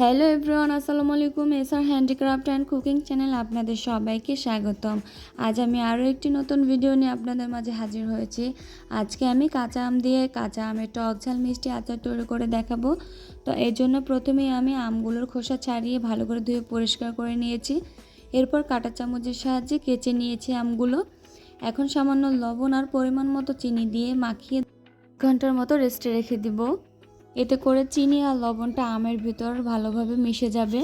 Hello everyone, আসসালামু আলাইকুম। SR handicraft and cooking channel আপনাদের সবাইকে স্বাগতম। আজ আমি আরও একটি নতুন ভিডিও নিয়ে আপনাদের মাঝে হাজির হয়েছি। আজকে আমি কাঁচা আম দিয়ে কাঁচা আমের টক ঝাল মিষ্টি আচার তৈরি করে দেখাবো। তো এর জন্য প্রথমেই আমি আমগুলোর খোসা ছাড়িয়ে ভালো করে ধুয়ে পরিষ্কার করে নিয়েছি। এরপর কাঁটা চামচের সাহায্যে কেচে নিয়েছি আমগুলো। এখন সামান্য লবণ আর পরিমাণ মতো চিনি দিয়ে মাখিয়ে ঘণ্টার মতো রেস্টে রেখে দিব। এতে করে চিনি আর লবণটা আমের ভিতর ভালোভাবে মিশে যাবে।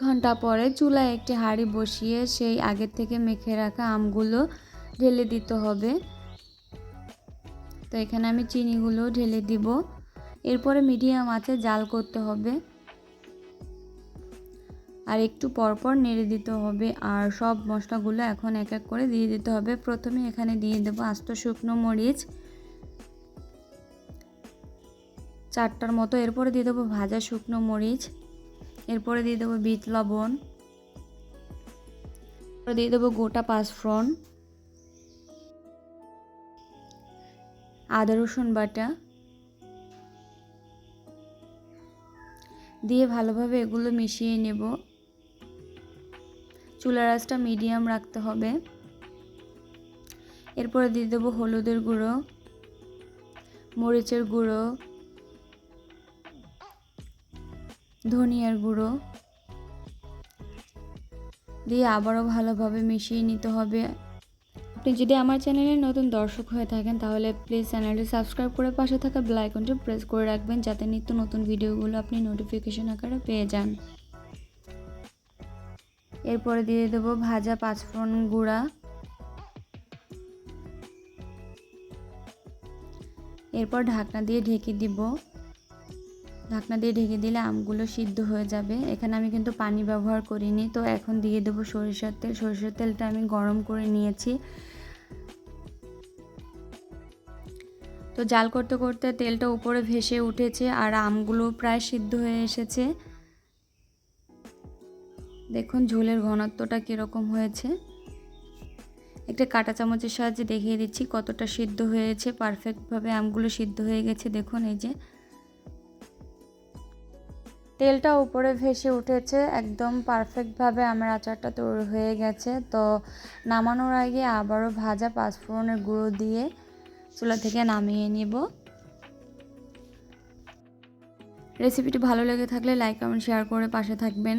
ঘণ্টা পরে চুলায় একটি হাঁড়ি বসিয়ে সেই আগের থেকে মেখে রাখা আমগুলো ঢেলে দিতে হবে। তো এখানে আমি চিনিগুলো ঢেলে দিব। এরপরে মিডিয়াম আঁচে জাল করতে হবে। আর একটু পরপর নেড়ে দিতে হবে। আর সব মশলাগুলো এখন এক এক করে দিয়ে দিতে হবে। প্রথমে এখানে দিয়ে দেবো আস্ত শুকনো মরিচ। চারটার মতো। এরপরে দিয়ে দেবো ভাজা শুকনো মরিচ। এরপরে দিয়ে দেবো বিট লবণ। দিয়ে দেবো গোটা পাঁচফোড়ন। আদা, রসুন বাটা। দিয়ে ভালোভাবে এগুলো মিশিয়ে নেব। চুলার আঁচটা মিডিয়াম রাখতে হবে। এরপরে দিয়ে দেবো হলুদের গুঁড়ো, মরিচের গুঁড়ো, ধনিয়ার গুঁড়ো। দিয়ে আবারও ভালোভাবে মিশিয়ে নিতে হবে। আপনি যদি আমার চ্যানেলে নতুন দর্শক হয়ে থাকেন, তাহলে প্লিজ চ্যানেলটি সাবস্ক্রাইব করে পাশে থাকা বেল আইকনটি প্রেস করে রাখবেন, যাতে নিত্য নতুন ভিডিওগুলো আপনি নোটিফিকেশন আকারে পেয়ে যান। এরপরে দিয়ে দেবো ভাজা পাঁচফোড়ন গুঁড়া। এরপর ঢাকনা দিয়ে ঢেকে দিব। ঢাকনা দিয়ে ঢেকে দিলে আমগুলো সিদ্ধ হয়ে যাবে। এখানে আমি কিন্তু পানি ব্যবহার করিনি, তো এখন দিয়ে দেবো সরিষার তেল। সরিষার তেলটা আমি গরম করে নিয়েছি। তো জাল করতে করতে তেলটা উপরে ভেসে উঠেছে আর আমগুলো প্রায় সিদ্ধ হয়ে এসেছে। দেখুন, ঝোলের ঘনত্বটা কীরকম হয়েছে। একটা কাঁটা চামচের সাহায্যে দেখিয়ে দিচ্ছি কতটা সিদ্ধ হয়েছে। পারফেক্টভাবে আমগুলো সিদ্ধ হয়ে গেছে। দেখুন, এই যে তেলটা উপরে ভেসে উঠেছে। একদম পারফেক্টভাবে আমার আচারটা তৈরি হয়ে গেছে। তো নামানোর আগে আবারও ভাজা পাঁচফোড়নের গুঁড়ো দিয়ে চুলা থেকে নামিয়ে নিব। রেসিপিটি ভালো লেগে থাকলে লাইক কমেন্ট শেয়ার করে পাশে থাকবেন।